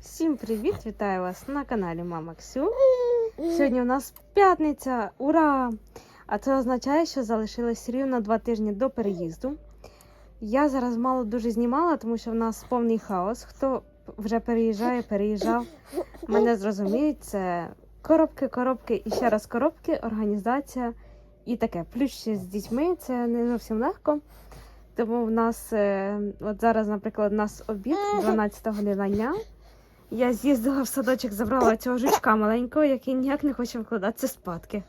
Всім привіт! Вітаю вас на каналі Мама Ксю. Сьогодні у нас п'ятниця. Ура! А це означає, що залишилось рівно два тижні до переїзду. Я зараз мало дуже знімала, тому що в нас повний хаос. Хто вже переїжджає, переїжджав, мене зрозуміють. Це коробки, коробки і ще раз коробки, організація і таке. Плюс ще з дітьми це не зовсім легко. Тому в нас, е, от зараз, наприклад, у нас обід 12 година дня. Я з'їздила в садочок, забрала цього жучка маленького, який ніяк не хоче вкладатися спадки.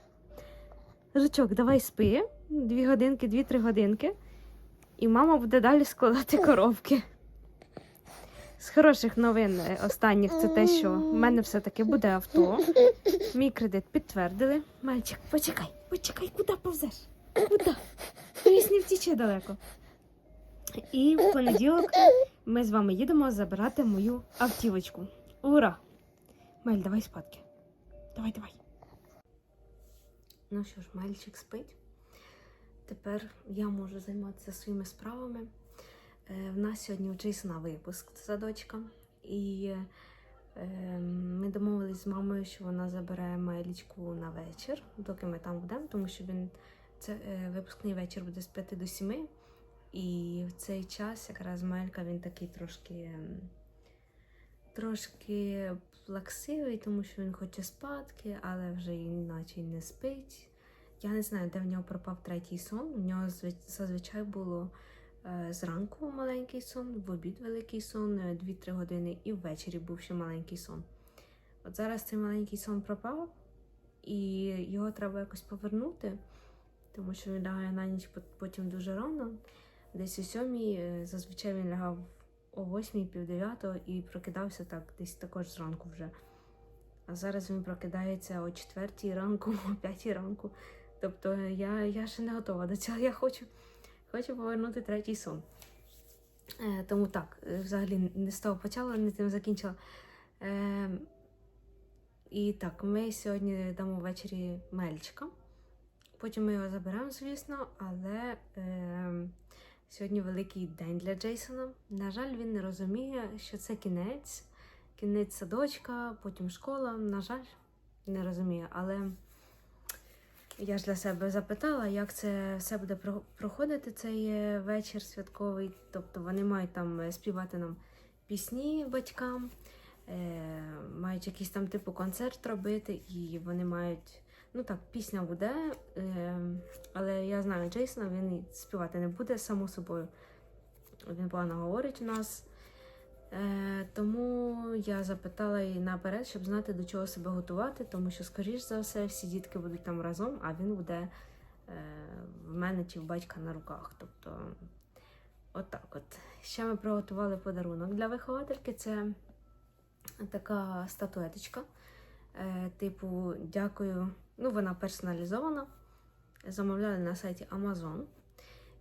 Жучок, давай спи. Дві годинки, дві-три годинки. І мама буде далі складати коробки. З хороших новин е, останніх це те, що в мене все-таки буде авто. Мій кредит підтвердили. Мальчик, почекай, почекай, куди повзеш? Куди? Не втіче далеко. І в понеділок ми з вами їдемо забирати мою автівочку. Ура! Мель, давай спадки. Давай, давай. Ну що ж, мальчик спить. Тепер я можу займатися своїми справами. Е, В нас сьогодні у Джейсона випуск садочка. І е, ми домовились з мамою, що вона забере Мелічку на вечір, доки ми там будемо, тому що він це е, випускний вечір буде з 5 до 7. І в цей час якраз Мелька він такий трошки ем, трошки плаксивий, тому що він хоче спадки, але вже іначе не спить. Я не знаю, де в нього пропав третій сон. У нього зазвичай було е, зранку маленький сон, в обід великий сон, е, 2-3 години, і ввечері був ще маленький сон. От зараз цей маленький сон пропав, і його треба якось повернути, тому що він лягає на ніч потім дуже рано. Десь о сьомій, е, зазвичай він лягав о восьмій, пів дев'ятого і прокидався так, десь також зранку вже. А зараз він прокидається о четвертій ранку, о п'ятій ранку. Тобто я, я ще не готова до цього. Я хочу, хочу повернути третій сон. Е, тому так, е, взагалі не з того почала, не тим закінчила. Е, і так, ми сьогодні дамо ввечері мельчика. Потім ми його заберемо, звісно, але е, сьогодні великий день для Джейсона. На жаль, він не розуміє, що це кінець, кінець садочка, потім школа. На жаль, не розуміє. Але я ж для себе запитала, як це все буде проходити цей е, вечір святковий. Тобто вони мають там е, співати нам пісні батькам, е, мають якийсь там типу концерт робити, і вони мають. Ну так, пісня буде, е, але я знаю Джейсона, він співати не буде, само собою. Він погано говорить у нас. Е, тому я запитала її наперед, щоб знати, до чого себе готувати, тому що, скоріш за все, всі дітки будуть там разом, а він буде е, в мене чи в батька на руках. Тобто, отак от. Ще ми приготували подарунок для виховательки. Це така статуеточка. Типу, дякую. Ну, вона персоналізована. Замовляли на сайті Amazon.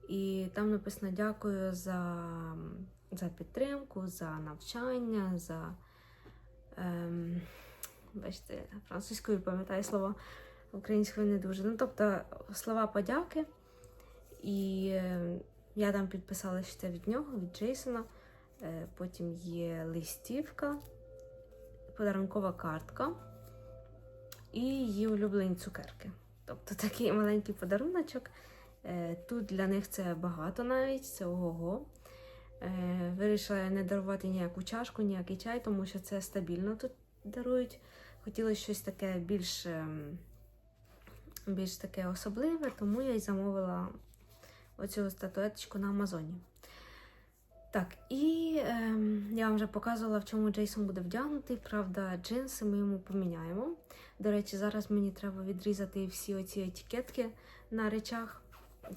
І там написано дякую за, за підтримку, за навчання, за. Ем, бачите, французькою пам'ятаю слова, українською не дуже. Ну, тобто слова подяки. І е, я там підписала, що це від нього, від Джейсона. Е, потім є листівка, подарункова картка і її улюблені цукерки. Тобто такий маленький подаруночок. Е, Тут для них це багато навіть, це ого-го. Е, Вирішила не дарувати ніяку чашку, ніякий чай, тому що це стабільно тут дарують. Хотілося щось таке більш, ем, більш таке особливе, тому я й замовила оцю статуеточку на Амазоні. Так, і ем, я вам вже показувала, в чому Джейсон буде вдягнутий. Правда, джинси ми йому поміняємо. До речі, зараз мені треба відрізати всі оці етикетки на речах,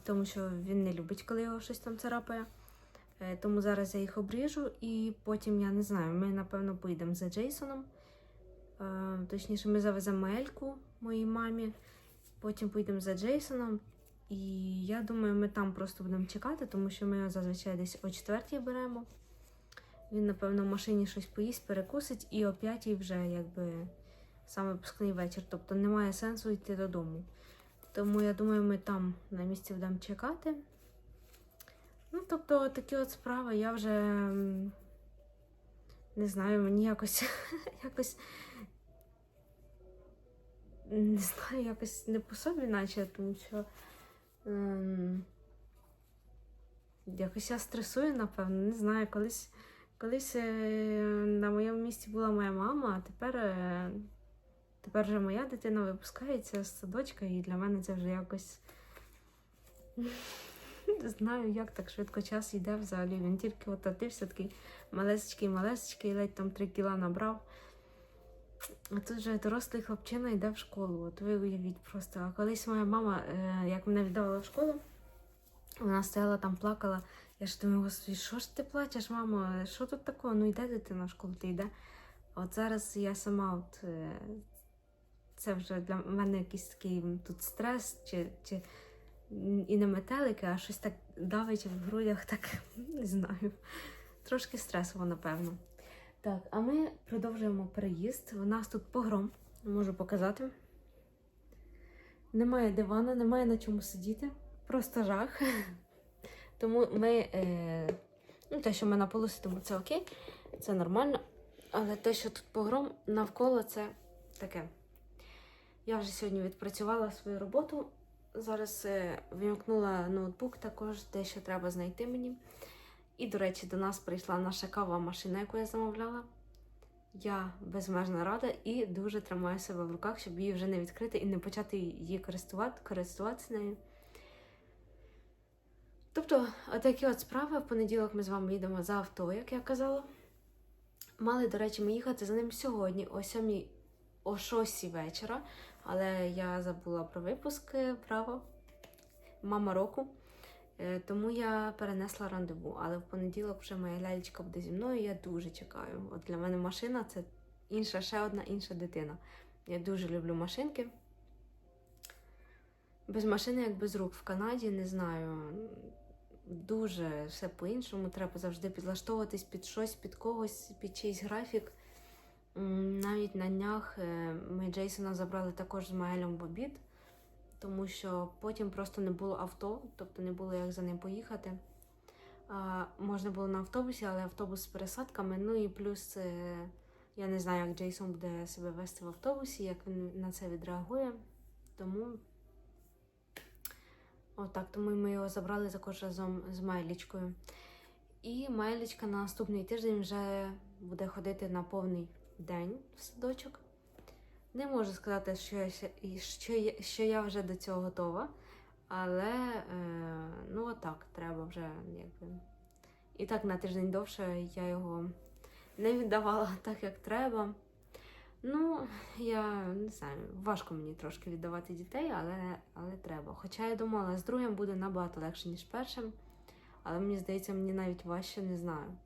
тому що він не любить, коли його щось там царапає. Е, Тому зараз я їх обріжу і потім я не знаю, ми напевно поїдемо за Джейсоном. Е, Точніше, ми завеземо Ельку моїй мамі, потім поїдемо за Джейсоном. І я думаю, ми там просто будемо чекати, тому що ми його зазвичай десь о четвертій беремо. Він, напевно, в машині щось поїсть, перекусить, і о п'ятій вже якби саме випускний вечір. Тобто немає сенсу йти додому. Тому я думаю, ми там на місці будемо чекати. Ну, тобто, такі от справи. Я вже не знаю, мені якось якось не знаю, якось не по собі, наче, тому що ем, якось я стресую, напевно, не знаю, колись, колись е, на моєму місці була моя мама, а тепер, е, тепер вже моя дитина випускається з садочка, і для мене це вже якось. Не знаю, як так швидко час йде взагалі. Він тільки от такий малесечкий, малесечкий, ледь там 3 кіла набрав. Тут вже дорослий хлопчина йде в школу. От ви уявіть просто. А колись моя мама, е, як мене віддавала в школу, вона стояла там, плакала. Я ж думаю, господи, що ж ти плачеш, мамо? Що тут такого? Ну йде дитина в школу, ти йде. От зараз я сама, от е, це вже для мене якийсь такий тут стрес, чи, чи і не метелики, а щось так давить в грудях, так не знаю. Трошки стресово, напевно. Так, а ми продовжуємо переїзд. У нас тут погром, можу показати. Немає дивана, немає на чому сидіти. Просто жах. Тому ми. Е, ну, те, що ми на полу сидимо, це окей, це нормально. Але те, що тут погром навколо, це таке. Я вже сьогодні відпрацювала свою роботу. Зараз е, вимкнула ноутбук, також дещо треба знайти мені. І, до речі, до нас прийшла наша кава машина, яку я замовляла. Я безмежно рада і дуже тримаю себе в руках, щоб її вже не відкрити і не почати її користувати, користуватися нею. Тобто, отакі от справи. В понеділок ми з вами їдемо за авто, як я казала. Мали, до речі, ми їхати за ним сьогодні, о 7, о 6 вечора, але я забула про випуск право мама року. Е, Тому я перенесла рандеву, але в понеділок вже моя лялечка буде зі мною. Я дуже чекаю. От для мене машина це інша, ще одна інша дитина. Я дуже люблю машинки. Без машини, як без рук в Канаді, не знаю. Дуже все по-іншому. Треба завжди підлаштовуватись під щось, під когось, під чийсь графік. Навіть на днях е, ми Джейсона забрали також з Маелем в обід тому що потім просто не було авто, тобто не було як за ним поїхати. А, можна було на автобусі, але автобус з пересадками. Ну і плюс е, я не знаю, як Джейсон буде себе вести в автобусі, як він на це відреагує. Тому отак, тому ми його забрали також разом з Майлічкою. І Майлічка на наступний тиждень вже буде ходити на повний день в садочок. Не можу сказати, що я, що що я вже до цього готова, але е, ну отак, треба вже якби. І так на тиждень довше я його не віддавала так, як треба. Ну, я не знаю, важко мені трошки віддавати дітей, але, але треба. Хоча я думала, з другим буде набагато легше, ніж першим, але мені здається, мені навіть важче не знаю.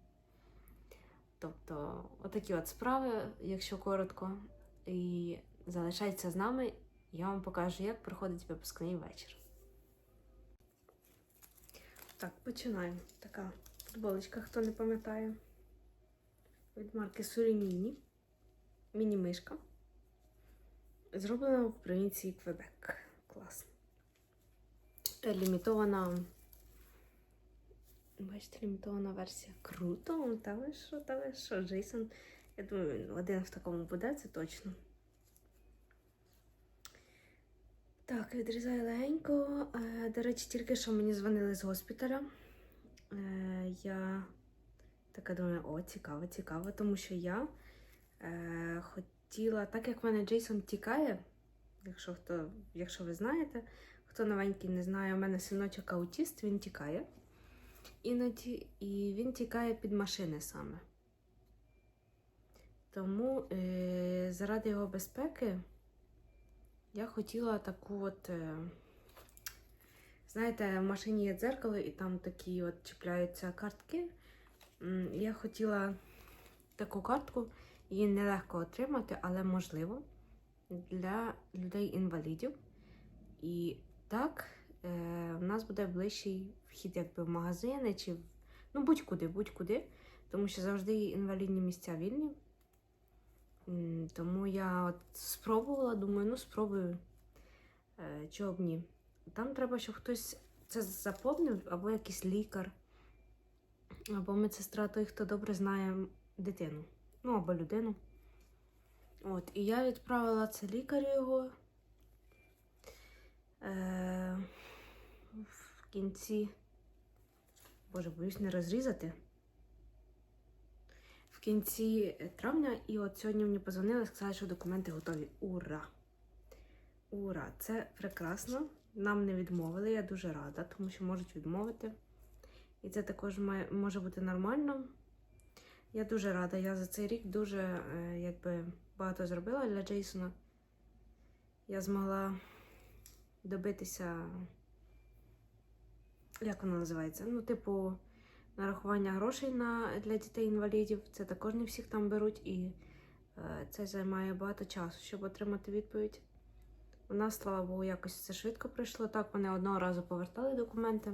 Тобто, отакі от справи, якщо коротко і залишайтеся з нами, я вам покажу, як проходить випускний вечір. Так, починаємо. Така футболочка, хто не пам'ятає. Від марки Суріміні. Міні-мишка. Зроблена в провінції Квебек. Класно. Лімітована. Бачите, лімітована версія. Круто, та ви що, та ви що, Джейсон. Я думаю, він один в такому буде, це точно. Так, відрізаю легенько. Е, До речі, тільки що мені дзвонили з госпіталя. Е, Я така думаю, о, цікаво, цікаво, тому що я е, хотіла, так як в мене Джейсон тікає, якщо хто, якщо ви знаєте, хто новенький не знає, у мене синочок аутіст, він тікає. Іноді і він тікає під машини саме. Тому е, заради його безпеки я хотіла таку от. Е, знаєте, в машині є дзеркало, і там такі от чіпляються картки. Я хотіла таку картку, її нелегко отримати, але можливо для людей-інвалідів. І так, е, в нас буде ближчий вхід якби в магазини чи в- ну, будь-куди, будь-куди, тому що завжди інвалідні місця вільні. Тому я от спробувала, думаю, ну спробую. Е, чого б ні. Там треба, щоб хтось це заповнив, або якийсь лікар, або медсестра, той, хто добре знає дитину. Ну, або людину. От, і я відправила це лікарю його. Е, в кінці. Боже, боюсь не розрізати. Кінці травня, і от сьогодні мені позвонили, сказали, що документи готові. Ура! Ура! Це прекрасно. Нам не відмовили, я дуже рада, тому що можуть відмовити. І це також має, може бути нормально. Я дуже рада. Я за цей рік дуже е, якби, багато зробила для Джейсона. Я змогла добитися, як воно називається? Ну, типу, нарахування грошей на, для дітей-інвалідів. Це також не всіх там беруть, і е, це займає багато часу, щоб отримати відповідь. У нас, слава Богу, якось це швидко пройшло. Так, вони одного разу повертали документи,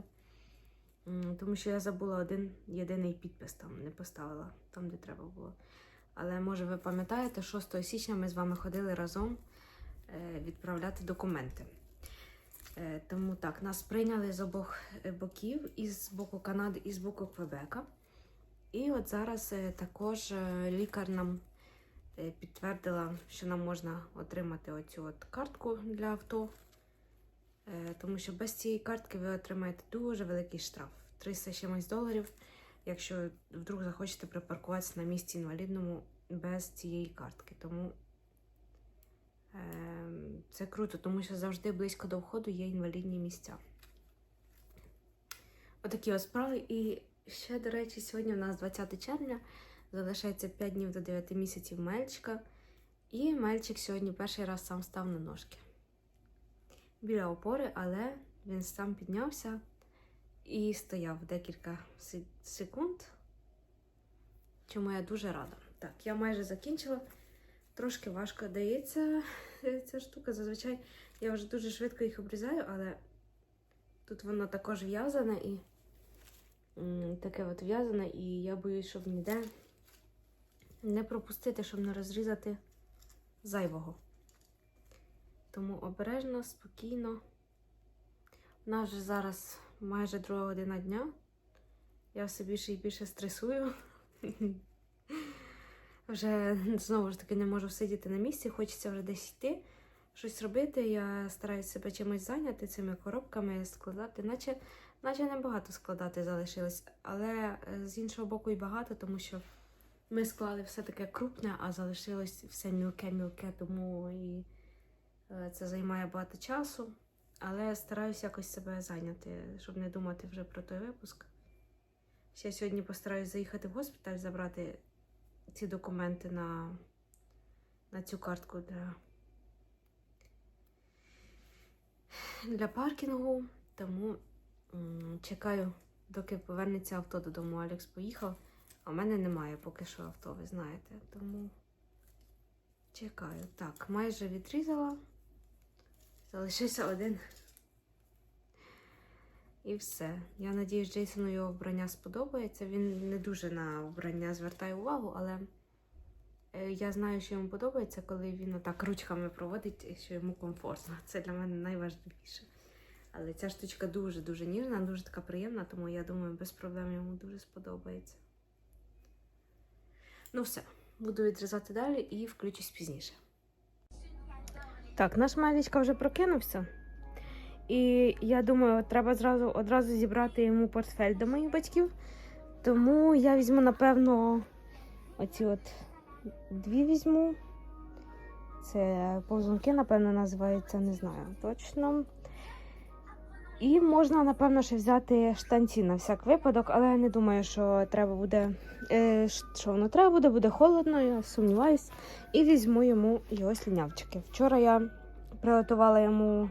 тому що я забула один єдиний підпис там, не поставила там, де треба було. Але може ви пам'ятаєте, 6 січня ми з вами ходили разом е, відправляти документи. Е, Тому так, нас прийняли з обох е, боків, і з боку Канади, і з боку Квебека. І от зараз е, також лікар нам підтвердила, що нам можна отримати оцю от картку для авто. Тому що без цієї картки ви отримаєте дуже великий штраф 300 чимось доларів, якщо вдруг захочете припаркуватися на місці інвалідному без цієї картки. Тому Це круто, тому що завжди близько до входу є інвалідні місця. Отакі от справи. І ще, до речі, сьогодні у нас 20 червня, залишається 5 днів до 9 місяців Мельчика. І Мельчик сьогодні перший раз сам став на ножки. Біля опори, але він сам піднявся і стояв декілька секунд. Чому я дуже рада. Так, я майже закінчила. Трошки важко дається ця штука. Зазвичай я вже дуже швидко їх обрізаю, але тут воно також в'язане і таке от в'язане, і я боюсь, щоб ніде не пропустити, щоб не розрізати зайвого. Тому обережно, спокійно. У нас вже зараз майже друга година дня. Я все більше і більше стресую. Вже знову ж таки не можу сидіти на місці, хочеться вже десь йти, щось робити. Я стараюся себе чимось зайняти цими коробками, складати, наче, наче небагато складати залишилось, але е, з іншого боку і багато, тому що ми склали все таке крупне, а залишилось все мілке-мілке, тому і е, це займає багато часу. Але стараюся якось себе зайняти, щоб не думати вже про той випуск. Ще сьогодні постараюсь заїхати в госпіталь, забрати ці документи на, на цю картку для, для паркінгу. Тому м, чекаю, доки повернеться авто додому. Алекс поїхав, а в мене немає поки що авто, ви знаєте. Тому чекаю. Так, майже відрізала. Залишився один. І все. Я надіюсь, Джейсону його вбрання сподобається. Він не дуже на вбрання звертає увагу, але е, я знаю, що йому подобається, коли він отак ручками проводить, і що йому комфортно. Це для мене найважливіше. Але ця штучка дуже-дуже ніжна, дуже така приємна, тому я думаю, без проблем йому дуже сподобається. Ну все, буду відрізати далі і включусь пізніше. Так, наш Мавічка вже прокинувся. І я думаю, треба зразу одразу зібрати йому портфель до моїх батьків. Тому я візьму, напевно, оці от дві візьму. Це повзунки, напевно, називаються, не знаю точно. І можна, напевно, ще взяти штанці на всяк випадок, але я не думаю, що треба буде. Е, що воно треба буде, буде холодно, я сумніваюсь. І візьму йому його слінявчики. Вчора я приготувала йому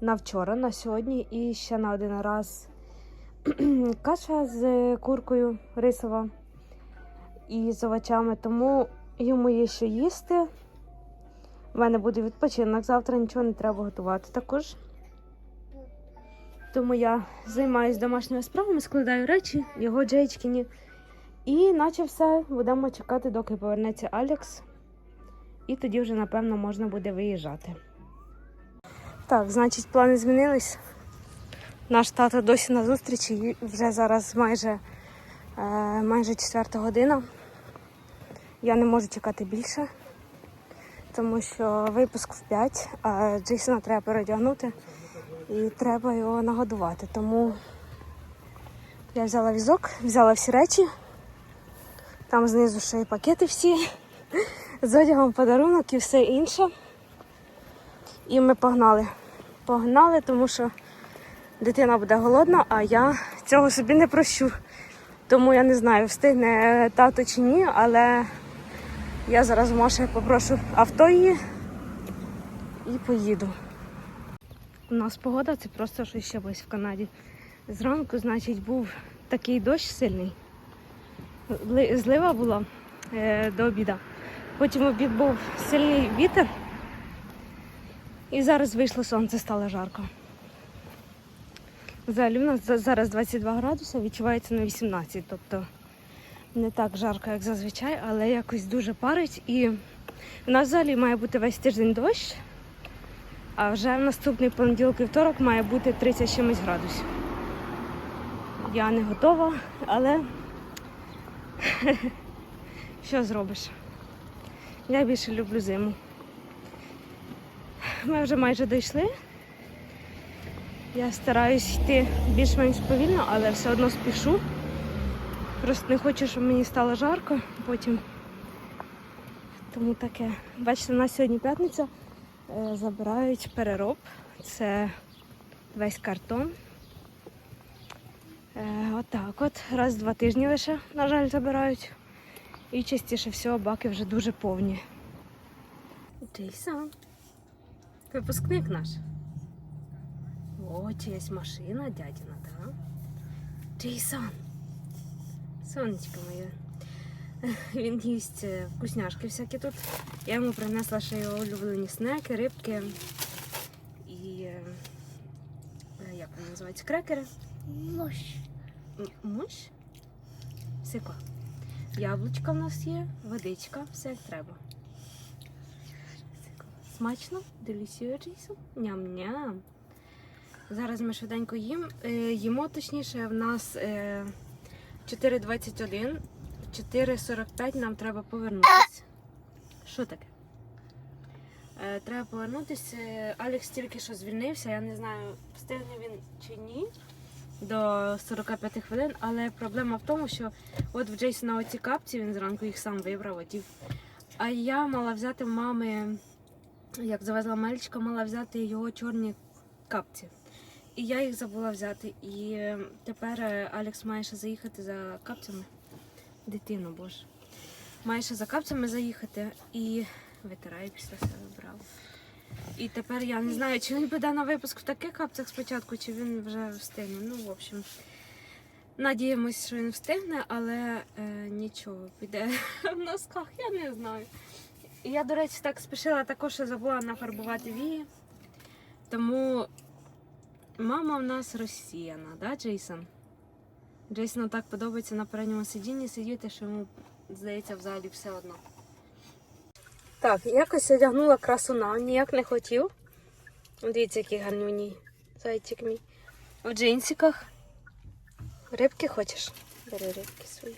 на вчора, на сьогодні і ще на один раз каша з куркою рисова і з овочами, тому йому є що їсти. У мене буде відпочинок, завтра нічого не треба готувати також. Тому я займаюся домашніми справами, складаю речі, його Джейчкіні. І наче все, будемо чекати, доки повернеться Алекс. І тоді вже, напевно, можна буде виїжджати. Так, значить, плани змінились. Наш тато досі на зустрічі, і вже зараз майже, е, майже четверта година. Я не можу чекати більше, тому що випуск в 5, а Джейсона треба переодягнути і треба його нагодувати. Тому я взяла візок, взяла всі речі. Там знизу ще й пакети всі з одягом, подарунок і все інше. І ми погнали. Погнали, тому що дитина буде голодна, а я цього собі не прощу. Тому я не знаю, встигне тато чи ні, але я зараз в попрошу авто її і поїду. У нас погода це просто щось ще в Канаді. Зранку, значить, був такий дощ сильний. Злива була е, до обіда. Потім обід був сильний вітер. І зараз вийшло сонце, стало жарко. Взагалі у нас зараз 22 градуси, відчувається на 18, тобто не так жарко, як зазвичай, але якось дуже парить. І у нас взагалі має бути весь тиждень дощ, а вже в наступний понеділок і второк має бути 30 чимось градусів. Я не готова, але що зробиш? Я більше люблю зиму. Ми вже майже дійшли. Я стараюсь йти більш-менш повільно, але все одно спішу. Просто не хочу, щоб мені стало жарко потім. Тому таке. Бачите, у нас сьогодні п'ятниця. Е, Забирають перероб. Це весь картон. Е, Отак от. Раз в два тижні лише, на жаль, забирають. І частіше всього баки вже дуже повні. Джейсон. Випускник наш. О, чиясь машина, дядіна, да? Джейсон. Сонечко моє. Він їсть е, вкусняшки всякі тут. Я йому принесла ще його улюблені снеки, рибки і е, е, як вони називаються? Крекери. Мощ. М- Муш? Сиква. Яблучка в нас є, водичка, все як треба. Смачно? Делісіо, Ням-ням. Зараз ми швиденько їм. Е, їмо, точніше, в нас е, 4.21, 4.45 нам треба повернутися. Що таке? Е, треба повернутися. Алекс тільки що звільнився, я не знаю, встигне він чи ні до 45 хвилин, але проблема в тому, що от в Джейсона оці капці, він зранку їх сам вибрав, одів. А я мала взяти в мами, як завезла мальчика, мала взяти його чорні капці. І я їх забула взяти. І тепер е, Алекс має ще заїхати за капцями. Дитину, боже. Має ще за капцями заїхати і витирає після себе брав. І тепер я не знаю, чи він піде на випуск в таких капцях спочатку, чи він вже встигне. Ну, в общем, надіємось, що він встигне, але е, нічого, піде в носках, я не знаю. І я, до речі, так спішила також, що забула нафарбувати вії. Тому мама в нас розсіяна, да, Джейсон? Джейсону так подобається на передньому сидінні сидіти, що йому, здається, взагалі все одно. Так, якось одягнула красуна, ніяк не хотів. Дивіться, який гарнюній зайчик мій. В джинсиках. Рибки хочеш? Бери рибки свої.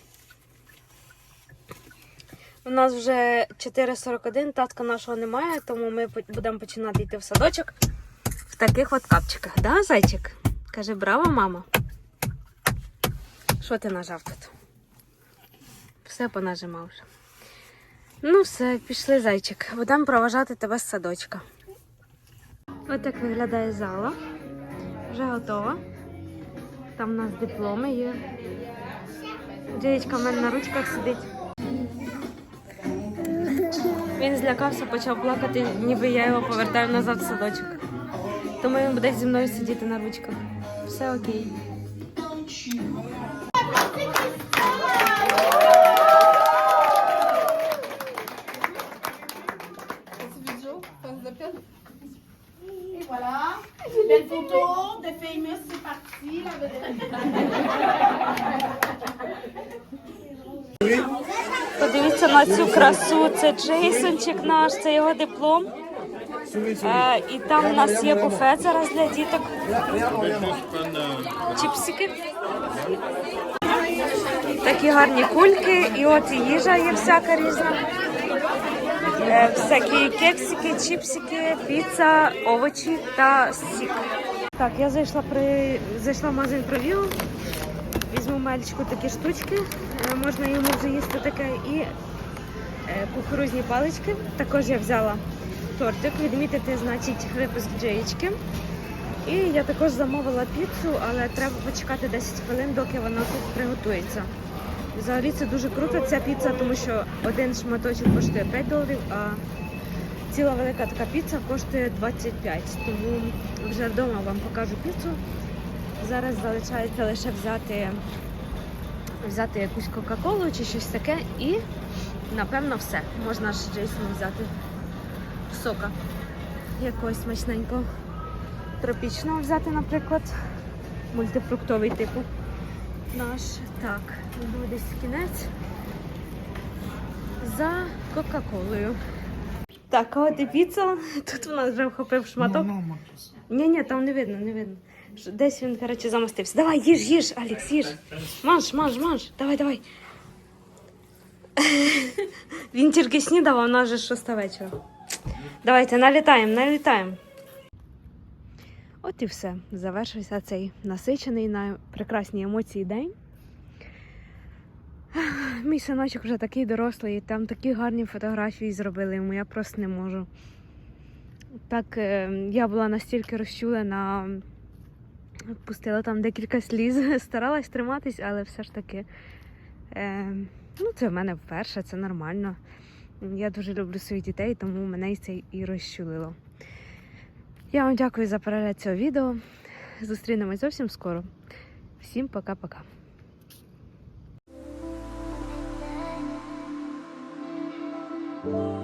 У нас вже 4.41, татка нашого немає, тому ми будемо починати йти в садочок в таких от капчиках. Да, зайчик? Каже, браво, мама. Що ти нажав тут? Все понажимав вже. Ну, все, пішли, зайчик. Будемо проважати тебе з садочка. Ось так виглядає зала. Вже готова. Там у нас дипломи є. Дядечка в мене на ручках сидить. Він злякався, почав плакати, ніби я його повертаю назад в садочок. Тому він буде зі мною сидіти на ручках. Все окей. Цю красу. Це Джейсончик наш, це його диплом. Е, і там у нас є буфет зараз для діток. Чіпсики. Такі гарні кульки, і от і їжа є всяка різна. Е, всякі кексики, чіпсики, піца, овочі та сік. Так, я зайшла при зайшла в магазин провіл. Візьму мальчику такі штучки. Е, Можна йому вже їсти таке і кукурузні палички. Також я взяла тортик, відмітити, значить, випуск джеєчки. І я також замовила піцу, але треба почекати 10 хвилин, доки вона тут приготується. Взагалі це дуже круто, ця піца, тому що один шматочок коштує 5 доларів, а ціла велика така піца коштує 25. Тому вже вдома вам покажу піцу. Зараз залишається лише взяти, взяти якусь Кока-Колу чи щось таке і напевно все. Можна ж Джейсону взяти сока якогось смачненького. Тропічного взяти, наприклад, мультифруктовий типу. Наш так, йду десь кінець за Кока-Колою. Так, а от і піца. Тут нас вже вхопив шматок. Ні, ні, там не видно, не видно. Десь він, коротше, замостився. Давай, їж, їж, Алекс, їж. Маш, маш, маш. Давай, давай. Він тільки снідав, а в нас же шоста вечора. Давайте, налітаємо, налітаємо. От і все. Завершився цей насичений на прекрасні емоції день. Мій синочок вже такий дорослий, там такі гарні фотографії зробили йому, я просто не можу. Так, е, я була настільки розчулена, пустила там декілька сліз, старалась триматись, але все ж таки, е, ну, це в мене вперше, це нормально. Я дуже люблю своїх дітей, тому мене це і розчулило. Я вам дякую за перегляд цього відео. Зустрінемось зовсім скоро. Всім пока-пока. Thank